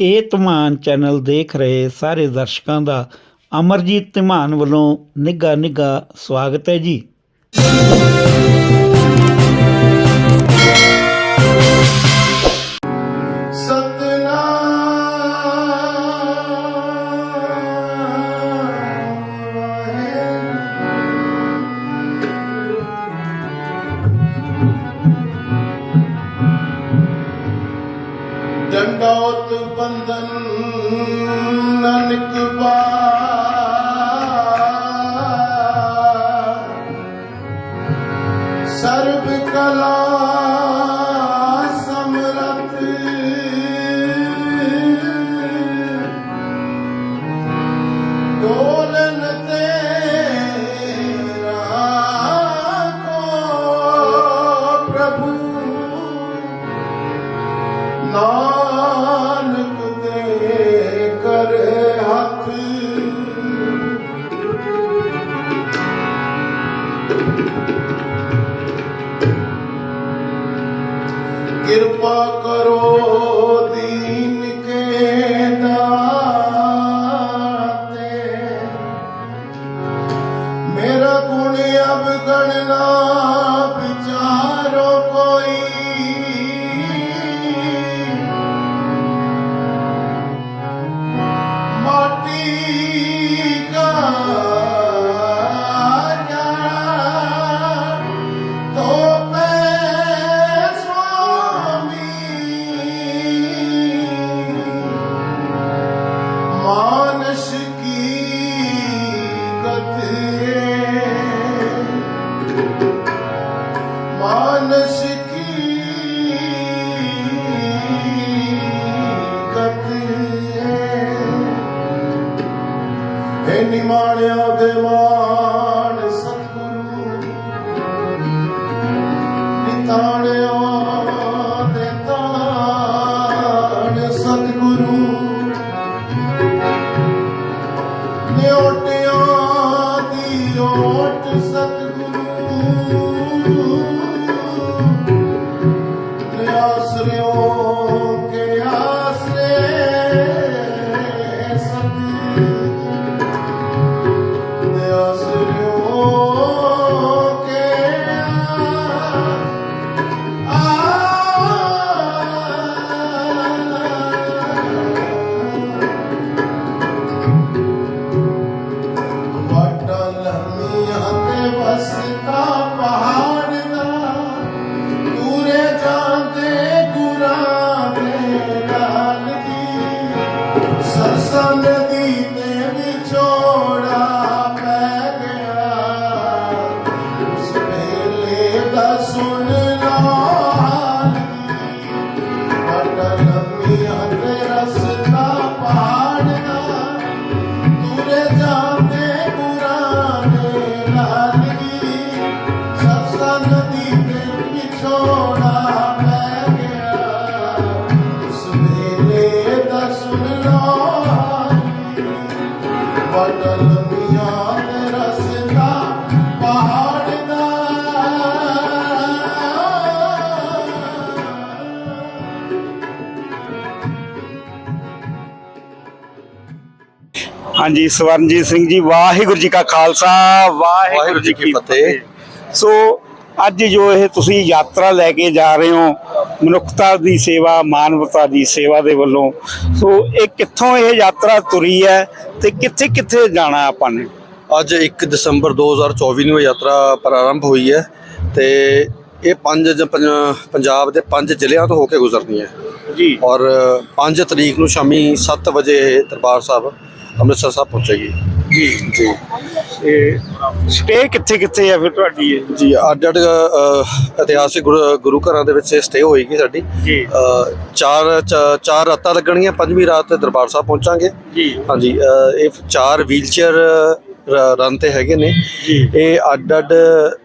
ਇਹ ਧਮਾਨ ਚੈਨਲ ਦੇਖ ਰਹੇ ਸਾਰੇ ਦਰਸ਼ਕਾਂ ਦਾ ਅਮਰਜੀਤ ਧਮਾਨ ਵੱਲੋਂ ਨਿੱਘਾ ਨਿੱਘਾ ਸਵਾਗਤ ਹੈ ਜੀ। ਕਿਰਪਾ ਕਰੋ। ਹਾਂਜੀ ਸਵਰਨਜੀਤ ਸਿੰਘ ਜੀ ਵਾਹਿਗੁਰੂ ਜੀ ਕਾ ਖਾਲਸਾ ਵਾਹਿਗੁਰੂ ਜੀ ਕੀ ਫਤਿਹ। ਸੋ ਅੱਜ ਜੋ ਇਹ ਤੁਸੀਂ ਯਾਤਰਾ ਲੈ ਕੇ ਜਾ ਰਹੇ ਹੋ ਮਨੁੱਖਤਾ ਦੀ ਸੇਵਾ ਮਾਨਵਤਾ ਦੀ ਸੇਵਾ ਦੇ ਵੱਲੋਂ ਸੋ ਇਹ ਕਿੱਥੋਂ ਇਹ ਯਾਤਰਾ ਤੁਰੀ ਹੈ ਤੇ ਕਿੱਥੇ ਕਿੱਥੇ ਜਾਣਾ ਆਪਾਂ ਨੇ? ਅੱਜ 1 ਦਸੰਬਰ 2024 ਨੂੰ ਇਹ ਯਾਤਰਾ ਪ੍ਰਾਰੰਭ ਹੋਈ ਹੈ ਤੇ ਇਹ ਪੰਜ ਪੰਜਾਬ ਦੇ ਪੰਜ ਜ਼ਿਲ੍ਹਿਆਂ ਤੋਂ ਹੋ ਕੇ ਗੁਜ਼ਰਨੀ ਹੈ। ਜੀ। ਔਰ 5 ਤਰੀਕ ਨੂੰ ਸ਼ਾਮੀ 7 ਵਜੇ ਦਰਬਾਰ ਸਾਹਿਬ ਅੰਮ੍ਰਿਤਸਰ ਸਾਹਿਬ ਪਹੁੰਚੇਗੀ। ਜੀ ਜੀ। ਤੇ ਸਟੇ ਕਿੱਥੇ ਕਿੱਥੇ ਹੈ ਫਿਰ ਤੁਹਾਡੀ ਇਹ? ਜੀ ਅੱਡ ਅੱਡ ਅ, ਇਤਿਹਾਸਿਕ ਗੁਰੂ ਗੁਰੂ ਘਰਾਂ ਦੇ ਵਿੱਚ ਸਟੇ ਹੋਏਗੀ ਸਾਡੀ। ਜੀ। ਅ, ਚਾਰ ਚ- ਚਾਰ ਰਾਤਾਂ ਲੱਗਣਗੀਆਂ ਪੰਜਵੀਂ ਰਾਤ ਤੇ ਦਰਬਾਰ ਸਾਹਿਬ ਪਹੁੰਚਾਂਗੇ। ਜੀ। ਹਾਂਜੀ ਅ, ਇਹ ਚਾਰ ਵੀਲਚੇਅਰ ਰਨ ਤੇ ਹੈਗੇ ਨੇ। ਇਹ ਅੱਡ ਅੱਡ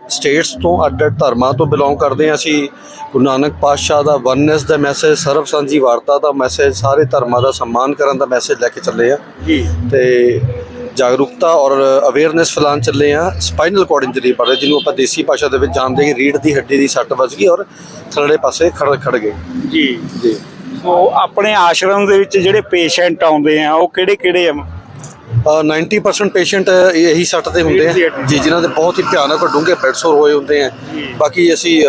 ਸਟੇਟਸ ਤੋਂ ਅੱਡ ਅੱਡ ਧਰਮਾਂ ਤੋਂ ਬਿਲੋਂਗ ਕਰਦੇ ਹਾਂ ਅਸੀਂ। ਗੁਰੂ ਨਾਨਕ ਪਾਤਸ਼ਾਹ ਦਾ ਵਨਨੈਸ ਦਾ ਮੈਸੇਜ ਸਰਬ ਸਾਂਝੀ ਵਾਰਤਾ ਦਾ ਮੈਸੇਜ ਸਾਰੇ ਧਰਮਾਂ ਦਾ ਸਨਮਾਨ ਕਰਨ ਦਾ ਮੈਸੇਜ ਲੈ ਕੇ ਚੱਲੇ ਆ ਜੀ। ਤੇ ਜਾਗਰੂਕਤਾ ਔਰ ਅਵੇਅਰਨੈਸ ਫੈਲਾਉਣ ਚੱਲੇ ਆ ਸਪਾਈਨਲ ਕਾਰਡ ਇੰਜਰੀ ਬਾਰੇ ਜਿਹਨੂੰ ਆਪਾਂ ਦੇਸੀ ਭਾਸ਼ਾ ਦੇ ਵਿੱਚ ਜਾਣਦੇ ਹਾਂ ਕਿ ਰੀੜ ਦੀ ਹੱਡੀ ਦੀ ਸੱਟ ਵੱਜ ਗਈ ਔਰ ਥੱਲੜੇ ਪਾਸੇ ਖੜ ਖੜ ਗਏ। ਜੀ। ਜੀ। ਸੋ ਆਪਣੇ ਆਸ਼ਰਮ ਦੇ ਵਿੱਚ ਜਿਹੜੇ ਪੇਸ਼ੈਂਟ ਆਉਂਦੇ ਆ ਉਹ ਕਿਹੜੇ ਕਿਹੜੇ ਆ? 90% ਪੇਸ਼ੈਂਟ ਇਹੀ ਸੱਟ ਤੇ ਹੁੰਦੇ ਆ। ਜੀ ਜਿਨ੍ਹਾਂ ਦੇ ਬਹੁਤ ਹੀ ਭਿਆਨਕ ਔਰ ਡੂੰਘੇ ਬੈਡਸੋਰ ਹੋਏ ਹੁੰਦੇ ਆ। ਬਾਕੀ ਅਸੀਂ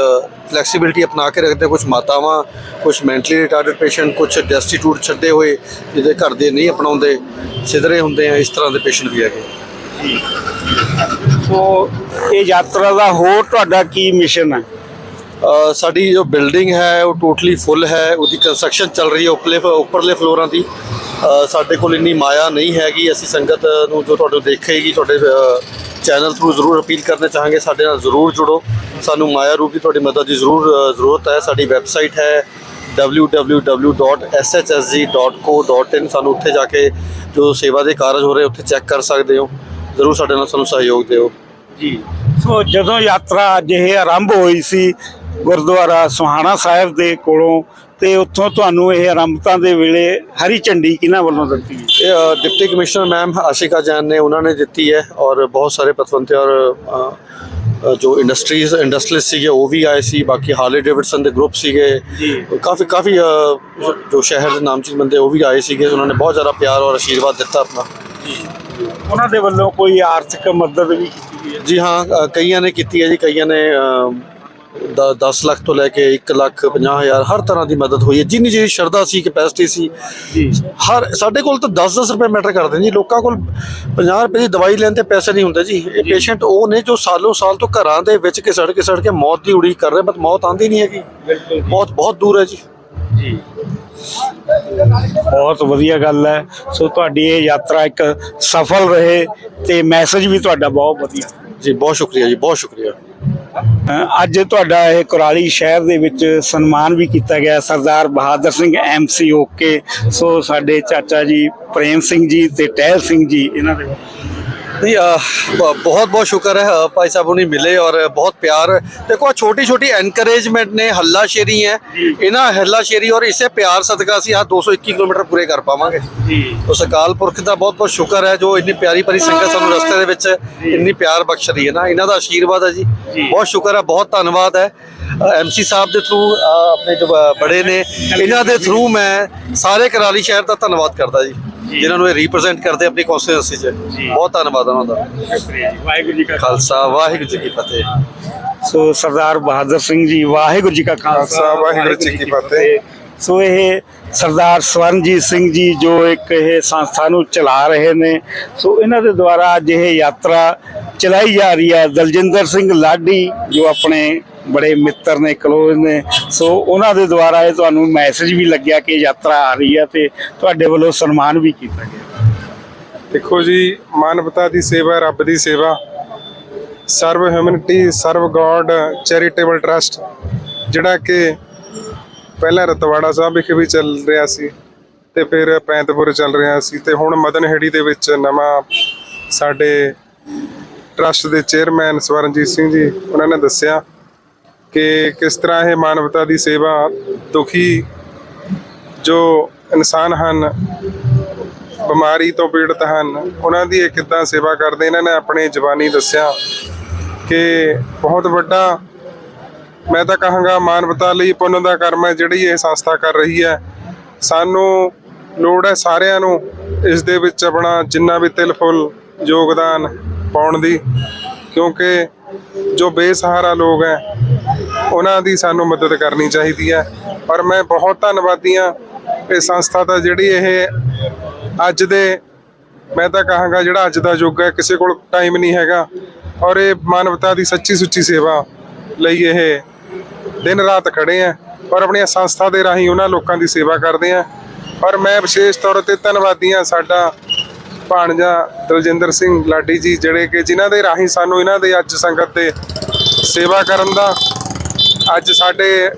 ਫਲੈਕਸੀਬਿਲਿਟੀ ਅਪਣਾ ਕੇ ਰੱਖਦੇ ਕੁਝ ਮਾਤਾਵਾਂ ਕੁਝ ਮੈਂਟਲੀ ਰਿਟਾਰਡਡ ਪੇਸ਼ੈਂਟ ਕੁਝ ਡੈਸਟੀਟਿਊਟ ਛੱਡੇ ਹੋਏ ਜਿਹਦੇ ਘਰ ਦੇ ਨਹੀਂ ਅਪਣਾਉਂਦੇ ਸਿਧਰੇ ਹੁੰਦੇ ਆ। ਇਸ ਤਰ੍ਹਾਂ ਦੇ ਪੇਸ਼ੈਂਟ ਵੀ ਹੈਗੇ ਸੋ ਇਹ ਯਾਤਰਾ ਦਾ ਹੋਰ ਤੁਹਾਡਾ ਕੀ ਮਿਸ਼ਨ ਹੈ? ਸਾਡੀ ਜੋ ਬਿਲਡਿੰਗ ਹੈ ਉਹ ਟੋਟਲੀ ਫੁੱਲ ਹੈ। ਉਹਦੀ ਕੰਸਟਰਕਸ਼ਨ ਚੱਲ ਰਹੀ ਹੈ ਉੱਪਰਲੇ ਉੱਪਰਲੇ ਫਲੋਰਾਂ ਦੀ। ਸਾਡੇ ਕੋਲ ਇੰਨੀ ਮਾਇਆ ਨਹੀਂ ਹੈਗੀ। ਅਸੀਂ ਸੰਗਤ ਨੂੰ ਜੋ ਤੁਹਾਨੂੰ ਦੇਖੇਗੀ, ਤੁਹਾਡੇ ਚੈਨਲ ਥਰੂ ਜ਼ਰੂਰ ਅਪੀਲ ਕਰਨਾ ਚਾਹਾਂਗੇ। ਸਾਡੇ ਨਾਲ ਜ਼ਰੂਰ ਜੁੜੋ। ਸਾਨੂੰ ਮਾਇਆ ਰੂਪੀ ਤੁਹਾਡੀ ਮਦਦ ਦੀ ਜ਼ਰੂਰ ਜ਼ਰੂਰਤ ਹੈ। ਸਾਡੀ ਵੈਬਸਾਈਟ ਹੈ www.shsg.co.in ਸਾਨੂੰ ਉੱਥੇ ਜਾ ਕੇ ਜੋ ਸੇਵਾ ਦੇ ਕਾਰਜ ਹੋ ਰਹੇ, ਉੱਥੇ ਚੈੱਕ ਕਰ ਸਕਦੇ ਹੋ। ਜ਼ਰੂਰ ਸਾਡੇ ਨਾਲ ਸਾਨੂੰ ਸਹਿਯੋਗ ਦਿਓ। ਜੀ। ਸੋ ਜਦੋਂ ਯਾਤਰਾ ਅੱਜ ਇਹ ਆਰੰਭ ਹੋਈ ਸੀ ਗੁਰਦੁਆਰਾ ਸੁਹਾਣਾ ਸਾਹਿਬ ਦੇ ਕੋਲੋਂ ਤੇ ਉੱਥੋਂ ਤੁਹਾਨੂੰ ਇਹ ਆਰੰਭਤਾ ਦੇ ਵੇਲੇ ਹਰੀ ਝੰਡੀ ਕਿਹਨਾਂ ਵੱਲੋਂ ਦਿੱਤੀ ਅ, deputy commissioner ma'am Ashika Jain ਨੇ ਉਹਨਾਂ ਨੇ ਦਿੱਤੀ ਹੈ ਔਰ ਬਹੁਤ ਸਾਰੇ ਪਤਵੰਤੇ ਔਰ ਜੋ ਇੰਡਸਟਰੀਜ਼ ਇੰਡਸਟਰੀਅਲਿਸਟ ਸੀਗੇ ਉਹ ਵੀ ਆਏ ਸੀ ਬਾਕੀ ਹਾਰਲੇ ਡੇਵਿਡਸਨ ਦੇ ਗਰੁੱਪ ਸੀਗੇ। ਜੀ। ਕਾਫੀ ਕਾਫੀ ਜੋ ਸ਼ਹਿਰ ਦੇ ਨਾਮਚੀਨ ਬੰਦੇ ਉਹ ਵੀ ਆਏ ਸੀਗੇ ਉਹਨਾਂ ਨੇ ਬਹੁਤ ਜ਼ਿਆਦਾ ਪਿਆਰ ਔਰ ਆਸ਼ੀਰਵਾਦ ਦਿੱਤਾ ਆਪਣਾ। ਉਹਨਾਂ ਦੇ ਵੱਲੋਂ ਕੋਈ ਆਰਥਿਕ ਮਦਦ ਵੀ ਕੀਤੀ ਹੈ? ਜੀ ਹਾਂ ਕਈਆਂ ਨੇ ਕੀਤੀ ਹੈ ਜੀ ਕਈਆਂ ਨੇ 10 ਲੱਖ ਤੋਂ ਲੈ ਕੇ 1 ਲੱਖ 50 ਹਜ਼ਾਰ ਹਰ ਤਰ੍ਹਾਂ ਦੀ ਮਦਦ ਹੋਈ ਹੈ। ਜਿੰਨੀ ਜਿਹੀ ਸ਼ਰਧਾ ਸੀ ਕੈਪੈਸਿਟੀ ਸੀ ਜੀ। ਹਰ ਸਾਡੇ ਕੋਲ ਤਾਂ 10-10 ਰੁਪਏ ਮੈਟਰ ਕਰਦੇ ਜੀ। ਲੋਕਾਂ ਕੋਲ 50 ਰੁਪਏ ਦੀ ਦਵਾਈ ਲੈਣ ਤੇ ਪੈਸੇ ਨਹੀਂ ਹੁੰਦੇ ਜੀ। ਇਹ ਪੇਸ਼ੈਂਟ ਉਹ ਨੇ ਜੋ ਸਾਲੋਂ ਸਾਲ ਤੋਂ ਘਰਾਂ ਦੇ ਵਿੱਚ ਕਿ ਸੜ ਕੇ ਮੌਤ ਦੀ ਉਡੀਕ ਕਰ ਰਹੇ ਬਟ ਮੌਤ ਆਂਦੀ ਨਹੀਂ ਹੈਗੀ। ਬਹੁਤ ਬਹੁਤ ਦੂਰ ਹੈ ਜੀ। ਜੀ। ਬਹੁਤ ਵਧੀਆ ਗੱਲ ਹੈ। ਸੋ ਤੁਹਾਡੀ ਇਹ ਯਾਤਰਾ ਇੱਕ ਸਫਲ ਰਹੇ ਤੇ ਮੈਸੇਜ ਵੀ ਤੁਹਾਡਾ ਬਹੁਤ ਵਧੀਆ। ਜੀ ਬਹੁਤ ਸ਼ੁਕਰੀਆ ਜੀ ਬਹੁਤ ਸ਼ੁਕਰੀਆ। ਅੱਜ ਤੁਹਾਡਾ ਇਹ ਕੁਰਾਲੀ ਸ਼ਹਿਰ ਦੇ ਵਿੱਚ ਸਨਮਾਨ ਵੀ ਕੀਤਾ ਗਿਆ Sardar Bahadur Singh MC okay so ਸਾਡੇ ਚਾਚਾ ਜੀ ਪ੍ਰੇਮ ਸਿੰਘ ਜੀ ਤੇ ਟਹਿਲ ਸਿੰਘ ਜੀ, ਇਹਨਾਂ ਦੇ ਨਹੀਂ ਬਹੁਤ ਬਹੁਤ ਸ਼ੁਕਰ ਹੈ ਭਾਈ ਸਾਹਿਬ ਨੂੰ ਮਿਲੇ ਔਰ ਬਹੁਤ ਪਿਆਰ। ਦੇਖੋ ਛੋਟੀ ਛੋਟੀ ਐਨਕਰੇਜਮੈਂਟ ਨੇ ਹੱਲਾ ਸ਼ੇਰੀ ਹੈ। ਇਹਨਾਂ ਹੱਲਾ ਸ਼ੇਰੀ ਔਰ ਇਸੇ ਪਿਆਰ ਸਦਕਾ ਅਸੀਂ ਆ 221 ਕਿਲੋਮੀਟਰ ਪੂਰੇ ਕਰ ਪਾਵਾਂਗੇ। ਜੀ। ਉਸ ਅਕਾਲ ਪੁਰਖ ਦਾ ਬਹੁਤ ਬਹੁਤ ਸ਼ੁਕਰ ਹੈ ਜੋ ਇੰਨੀ ਪਿਆਰੀ ਭਰੀ ਸੰਗਤ ਸਾਨੂੰ ਰਸਤੇ ਦੇ ਵਿੱਚ ਇੰਨੀ ਪਿਆਰ ਬਖਸ਼ ਰਹੀ ਹੈ ਨਾ। ਇਹਨਾਂ ਦਾ ਆਸ਼ੀਰਵਾਦ ਹੈ ਜੀ। ਬਹੁਤ ਸ਼ੁਕਰ ਹੈ ਬਹੁਤ ਧੰਨਵਾਦ ਹੈ। ਐਮਸੀ ਸਾਹਿਬ ਦੇ ਥਰੂ ਆਪਣੇ ਜੋ ਬੜੇ ਨੇ ਇਹਨਾਂ ਦੇ ਥਰੂ ਮੈਂ ਸਾਰੇ ਕਰਾਲੀ ਸ਼ਹਿਰ ਦਾ ਧੰਨਵਾਦ ਕਰਦਾ ਜੀ। ਜਿਨ੍ਹਾਂ ਨੂੰ ਇਹ ਰਿਪਰੈਜ਼ੈਂਟ ਕਰਦੇ ਆਪਣੀ ਕੌਂਸਟੀਟਿਊਂਸੀ 'ਚ। ਬਹੁਤ ਧੰਨਵਾਦ ਉਹਨਾਂ ਦਾ। ਸ਼ੁਕਰੀਆ ਜੀ। ਵਾਹਿਗੁਰੂ ਜੀ ਕਾ ਖਾਲਸਾ ਵਾਹਿਗੁਰੂ ਜੀ ਕੀ ਫਤਿਹ। ਸੋ ਸਰਦਾਰ ਬਹਾਦਰ ਸਿੰਘ ਜੀ ਵਾਹਿਗੁਰੂ ਜੀ ਕਾ ਖਾਲਸਾ ਵਾਹਿਗੁਰੂ ਜੀ ਕੀ ਫਤਿਹ। ਸੋ ਇਹ ਸਰਦਾਰ ਸਵਰਨਜੀਤ ਸਿੰਘ ਜੀ ਜੋ ਇੱਕ ਇਹ ਸੰਸਥਾ ਨੂੰ ਚਲਾ ਰਹੇ ਨੇ ਸੋ ਇਹਨਾਂ ਦੇ ਦੁਆਰਾ ਅੱਜ ਇਹ ਯਾਤਰਾ ਚਲਾਈ ਜਾ ਰਹੀ ਹੈ ਦਲਜਿੰਦਰ ਸਿੰਘ ਲਾਡੀ ਜੋ ਆਪਣੇ ਬੜੇ ਮਿੱਤਰ ਨੇ, ਕਲੋਜ਼ ਨੇ। ਸੋ ਉਹਨਾਂ ਦੇ ਦੁਆਰਾ ਇਹ ਤੁਹਾਨੂੰ ਮੈਸੇਜ ਵੀ ਲੱਗਿਆ ਕਿ ਯਾਤਰਾ ਆ ਰਹੀ ਹੈ ਤੇ ਤੁਹਾਡੇ ਵੱਲੋਂ ਸਨਮਾਨ ਵੀ ਕੀਤਾ ਗਿਆ। ਦੇਖੋ ਜੀ, ਮਾਨਵਤਾ ਦੀ ਸੇਵਾ, ਰੱਬ ਦੀ ਸੇਵਾ। Serve Humanity, Serve God, Charitable Trust, ਜਿਹੜਾ ਕਿ ਪਹਿਲਾਂ ਰਤਵਾੜਾ ਸਾਹਿਬ ਵਿਖੇ ਵੀ ਚੱਲ ਰਿਹਾ ਸੀ ਤੇ ਫਿਰ ਪੈਂਤਪੁਰ ਚੱਲ ਰਿਹਾ ਸੀ ਤੇ ਹੁਣ ਮਦਨਹੇੜੀ ਦੇ ਵਿੱਚ ਨਵਾਂ ਸਾਡੇ ਟਰਸਟ ਦੇ ਚੇਅਰਮੈਨ ਸਵਰਨਜੀਤ ਸਿੰਘ ਜੀ, ਉਹਨਾਂ ਨੇ ਦੱਸਿਆ ਕਿ ਕਿਸ ਤਰ੍ਹਾਂ ਇਹ ਮਾਨਵਤਾ ਦੀ ਸੇਵਾ ਦੁਖੀ ਜੋ ਇਨਸਾਨ ਹਨ, ਬਿਮਾਰੀ ਤੋਂ ਪੀੜਤ ਹਨ, ਉਹਨਾਂ ਦੀ ਇਹ ਕਿੱਦਾਂ ਸੇਵਾ ਕਰਦੇ? ਇਹਨਾਂ ਨੇ ਆਪਣੀ ਜ਼ਬਾਨੀ ਦੱਸਿਆ ਕਿ ਬਹੁਤ ਵੱਡਾ, ਮੈਂ ਤਾਂ ਕਹਾਂਗਾ ਮਾਨਵਤਾ ਲਈ ਪੁੰਨ ਦਾ ਕਰਮ ਹੈ, ਜਿਹੜੀ ਇਹ ਸੰਸਥਾ ਕਰ ਰਹੀ ਹੈ। ਸਾਨੂੰ ਲੋੜ ਹੈ ਸਾਰਿਆਂ ਨੂੰ ਇਸ ਦੇ ਵਿੱਚ ਆਪਣਾ ਜਿੰਨਾ ਵੀ ਤਿਲ, ਫੁੱਲ, ਯੋਗਦਾਨ ਪਾਉਣ ਦੀ, ਕਿਉਂਕਿ ਜੋ ਬੇਸਹਾਰਾ ਲੋਕ ਹੈ ਉਹਨਾਂ ਦੀ ਸਾਨੂੰ ਮਦਦ ਕਰਨੀ ਚਾਹੀਦੀ ਹੈ। ਪਰ ਮੈਂ ਬਹੁਤ ਧੰਨਵਾਦੀ ਹਾਂ ਇਹ ਸੰਸਥਾ ਦਾ ਜਿਹੜੀ ਇਹ ਅੱਜ ਦੇ ਮੈਂ ਤਾਂ ਕਹਾਂਗਾ ਜਿਹੜਾ ਅੱਜ ਦਾ ਯੁੱਗ ਹੈ, ਕਿਸੇ ਕੋਲ ਟਾਈਮ ਨਹੀਂ ਹੈਗਾ। ਔਰ ਇਹ ਮਾਨਵਤਾ ਦੀ ਸੱਚੀ ਸੁੱਚੀ ਸੇਵਾ ਲਈ ਇਹ ਦਿਨ ਰਾਤ ਖੜੇ ਆ ਔਰ ਆਪਣੀਆਂ ਸੰਸਥਾ ਦੇ ਰਾਹੀਂ ਉਹਨਾਂ ਲੋਕਾਂ ਦੀ ਸੇਵਾ ਕਰਦੇ ਆ ਔਰ ਮੈਂ ਵਿਸ਼ੇਸ਼ ਤੌਰ ਤੇ ਧੰਨਵਾਦੀ ਹਾਂ ਸਾਡਾ ਭਾਣਜਾ ਦਲਜਿੰਦਰ ਸਿੰਘ ਲਾਡੀ ਜੀ, ਜਿਹੜੇ ਕਿ ਜਿਨ੍ਹਾਂ ਦੇ ਰਾਹੀਂ ਸਾਨੂੰ ਇਹਨਾਂ ਦੇ ਅੱਜ ਸੰਗਤ 'ਤੇ ਸੇਵਾ ਕਰਨ ਦਾ ਅੱਜ ਸਾਡੇ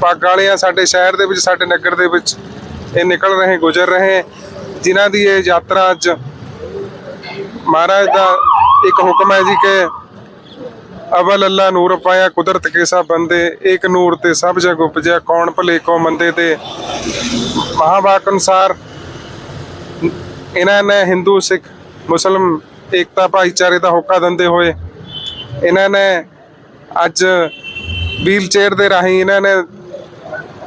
ਪੱਗ ਵਾਲਿਆਂ ਸਾਡੇ ਸ਼ਹਿਰ ਦੇ ਵਿੱਚ, ਸਾਡੇ ਨਗਰ ਦੇ ਵਿੱਚ। ਇਹ ਨਿਕਲ ਰਹੇ, ਗੁਜ਼ਰ ਰਹੇ। ਜਿਨ੍ਹਾਂ ਦੀ ਇਹ ਯਾਤਰਾ ਅੱਜ ਮਹਾਰਾਜ ਦਾ ਇੱਕ ਹੁਕਮ ਹੈ ਜੀ ਕਿ ਅਵਲ ਅੱਲਾ ਨੂਰ ਪਾਇਆ ਕੁਦਰਤ ਕੇ ਸਭ ਬੰਦੇ ਇੱਕ ਨੂਰ ਤੇ ਸਭ ਜਗ ਉਪਜਿਆ। ਕੌਣ ਭਲੇ ਕੋ ਮੰਦੇ ਤੇ। ਮਹਾਵਾਕ ਅਨੁਸਾਰ ਇਹਨਾਂ ਨੇ ਹਿੰਦੂ, ਸਿੱਖ, ਮੁਸਲਮ ਏਕਤਾ ਭਾਈਚਾਰੇ ਦਾ ਹੋਕਾ ਦਿੰਦੇ ਹੋਏ ਇਹਨਾਂ ਨੇ ਅੱਜ ਵੀਲ ਚੇਅਰ ਦੇ ਰਾਹੀਂ ਇਹਨਾਂ ਨੇ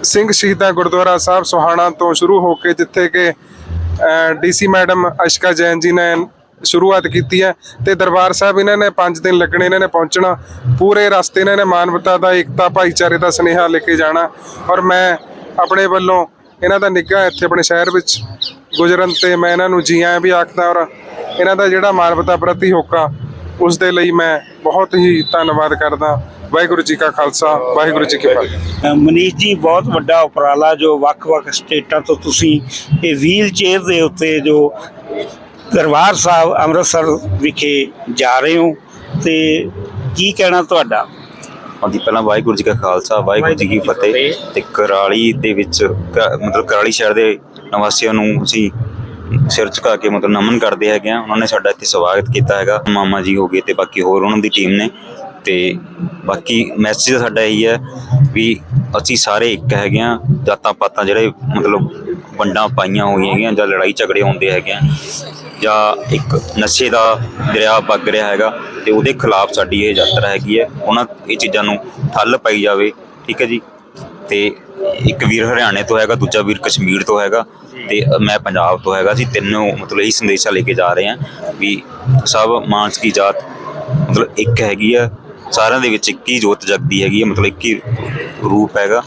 ਸਿੰਘ ਸ਼ਹੀਦਾਂ ਗੁਰਦੁਆਰਾ ਸਾਹਿਬ ਸੁਹਾਣਾ ਤੋਂ ਸ਼ੁਰੂ ਹੋ ਕੇ ਜਿੱਥੇ ਕਿ ਡੀਸੀ ਮੈਡਮ ਅਸ਼ਕਾ ਜੈਨ ਜੀ ਨੇ ਸ਼ੁਰੂਆਤ ਕੀਤੀ ਹੈ ਤੇ ਦਰਬਾਰ ਸਾਹਿਬ ਇਹਨਾਂ ਨੇ 5 ਦਿਨ ਲੱਗਣੇ, ਇਹਨਾਂ ਨੇ ਪਹੁੰਚਣਾ, ਪੂਰੇ ਰਸਤੇ ਇਹਨਾਂ ਨੇ ਮਾਨਵਤਾ ਦਾ, ਏਕਤਾ, ਭਾਈਚਾਰੇ ਦਾ ਸੁਨੇਹਾ ਲੈ ਕੇ ਜਾਣਾ ਔਰ ਮੈਂ ਆਪਣੇ ਵੱਲੋਂ ਇਹਨਾਂ ਦਾ ਨਿੱਘਾ ਇੱਥੇ ਆਪਣੇ ਸ਼ਹਿਰ ਵਿੱਚ ਗੁਜਰਨ ਤੇ ਮੈਂ ਇਹਨਾਂ ਨੂੰ ਜੀ ਆਇਆਂ ਵੀ ਆਖਦਾ ਔਰ ਇਹਨਾਂ ਦਾ ਜਿਹੜਾ ਮਾਨਵਤਾ ਪ੍ਰਤੀ ਹੋਕਾ, ਉਸ ਦੇ ਲਈ ਮੈਂ ਬਹੁਤ ਹੀ ਧੰਨਵਾਦ ਕਰਦਾ। ਵਾਹਿਗੁਰੂ ਜੀ ਕਾ ਖਾਲਸਾ ਵਾਹਿਗੁਰੂ ਜੀ ਕੀ ਫਤਿਹ। ਮਨੀਸ਼ ਜੀ ਬਹੁਤ ਵੱਡਾ ਉਪਰਾਲਾ ਜੋ ਵੱਖ-ਵੱਖ ਸਟੇਟਾਂ ਤੋਂ ਤੁਸੀਂ ਇਹ ਵੀਲ ਚੇਅਰ ਦੇ ਉੱਤੇ ਜੋ ਦਰਬਾਰ ਸਾਹਿਬ ਅੰਮ੍ਰਿਤਸਰ ਵਿਖੇ ਜਾ ਰਹੇ ਹੋ ਤੇ ਕੀ ਕਹਿਣਾ ਤੁਹਾਡਾ? ਹਾਂਜੀ ਪਹਿਲਾਂ ਵਾਹਿਗੁਰੂ ਜੀ ਕਾ ਖਾਲਸਾ ਵਾਹਿਗੁਰੂ ਜੀ ਕੀ ਫਤਿਹ ਤੇ ਕਰਾਲੀ ਦੇ ਵਿੱਚ ਮਤਲਬ ਕਰਾਲੀ ਸ਼ਹਿਰ ਦੇ ਨਿਵਾਸੀਆਂ ਨੂੰ ਅਸੀਂ ਸਿਰ ਝੁਕਾ ਕੇ ਮਤਲਬ ਨਮਨ ਕਰਦੇ ਹੈਗੇ ਆ। ਉਹਨਾਂ ਨੇ ਸਾਡਾ ਇੱਥੇ ਸਵਾਗਤ ਕੀਤਾ ਹੈਗਾ। ਮਾਮਾ ਜੀ ਹੋ ਗਏ ਤੇ ਬਾਕੀ ਹੋਰ ਉਹਨਾਂ ਦੀ ਟੀਮ ਨੇ। ਤੇ ਬਾਕੀ ਮੈਸੇਜ ਸਾਡਾ ਇਹੀ ਹੈ ਵੀ ਅਸੀਂ ਸਾਰੇ ਇੱਕ ਹੈਗੇ ਆ ਜਾਤਾਂ ਪਾਤਾਂ ਜਿਹੜੇ ਮਤਲਬ ਵੰਡਾਂ ਪਾਈਆਂ ਹੋਈਆਂ ਹੈਗੀਆਂ ਜਾਂ ਲੜਾਈ ਝਗੜੇ ਹੁੰਦੇ ਹੈਗੇ ਆ ਜਾਂ ਇੱਕ ਨਸ਼ੇ ਦਾ ਦਰਿਆ ਵਗ ਰਿਹਾ ਹੈਗਾ ਤੇ ਉਹਦੇ ਖਿਲਾਫ ਸਾਡੀ ਇਹ ਯਾਤਰਾ ਹੈਗੀ ਹੈ, ਉਹਨਾਂ ਇਹ ਚੀਜ਼ਾਂ ਨੂੰ ਠੱਲ ਪਾਈ ਜਾਵੇ, ਠੀਕ ਹੈ ਜੀ? ਤੇ ਇੱਕ ਵੀਰ ਹਰਿਆਣੇ ਤੋਂ ਹੈਗਾ, ਦੂਜਾ ਵੀਰ ਕਸ਼ਮੀਰ ਤੋਂ ਹੈਗਾ ਤੇ ਮੈਂ ਪੰਜਾਬ ਤੋਂ ਹੈਗਾ ਅਸੀਂ ਤਿੰਨੋਂ ਮਤਲਬ ਇਹ ਸੰਦੇਸ਼ਾ ਲੈ ਕੇ ਜਾ ਰਹੇ ਹਾਂ ਵੀ ਸਭ ਮਾਨਸ ਕੀ ਜਾਤ ਮਤਲਬ ਇੱਕ ਹੈਗੀ ਆ ਸਾਰਿਆਂ ਦੇ ਵਿੱਚ ਇੱਕ ਹੀ ਜੋਤ ਜਗਦੀ ਹੈਗੀ ਹੈ ਮਤਲਬ ਇੱਕ ਹੀ ਰੂਪ ਹੈਗਾ।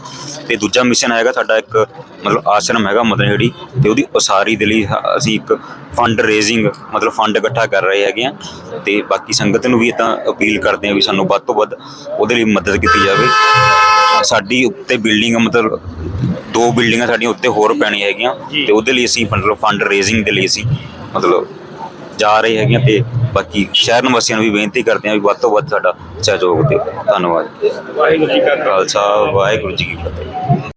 ਤੇ ਦੂਜਾ ਮਿਸ਼ਨ ਹੈਗਾ ਸਾਡਾ ਇੱਕ ਮਤਲਬ ਆਸ਼ਰਮ ਹੈਗਾ ਮਦਨਹੇੜੀ। ਤੇ ਉਹਦੀ ਉਸਾਰੀ ਦੇ ਲਈ ਅਸੀਂ ਇੱਕ ਫੰਡ ਰੇਜ਼ਿੰਗ ਮਤਲਬ ਫੰਡ ਇਕੱਠਾ ਕਰ ਰਹੇ ਹੈਗੇ ਆ ਤੇ ਬਾਕੀ ਸੰਗਤ ਨੂੰ ਵੀ ਇਦਾਂ ਅਪੀਲ ਕਰਦੇ ਆ ਵੀ ਸਾਨੂੰ ਵੱਧ ਤੋਂ ਵੱਧ ਉਹਦੇ ਲਈ ਮਦਦ ਕੀਤੀ ਜਾਵੇ। ਸਾਡੀ ਉੱਤੇ ਬਿਲਡਿੰਗ ਮਤਲਬ ਦੋ ਬਿਲਡਿੰਗਾਂ ਸਾਡੀਆਂ ਉੱਤੇ ਹੋਰ ਪੈਣੀਆਂ ਹੈਗੀਆਂ। ਤੇ ਉਹਦੇ ਲਈ ਅਸੀਂ ਮਤਲਬ ਫੰਡ ਰੇਜ਼ਿੰਗ ਦੇ ਲਈ ਅਸੀਂ ਮਤਲਬ ਜਾ ਰਹੇ ਹੈਗੇ ਆ ਤੇ ਬਾਕੀ ਸ਼ਹਿਰ ਨਿਵਾਸੀਆਂ ਨੂੰ ਵੀ ਬੇਨਤੀ ਕਰਦੇ ਆ ਵੀ ਵੱਧ ਤੋਂ ਵੱਧ ਸਾਡਾ ਸਹਿਯੋਗ ਦਿਓ। ਧੰਨਵਾਦ। ਵਾਹਿਗੁਰੂ ਜੀ ਕਾ ਖਾਲਸਾ ਵਾਹਿਗੁਰੂ ਜੀ ਕੀ ਫਤਿਹ।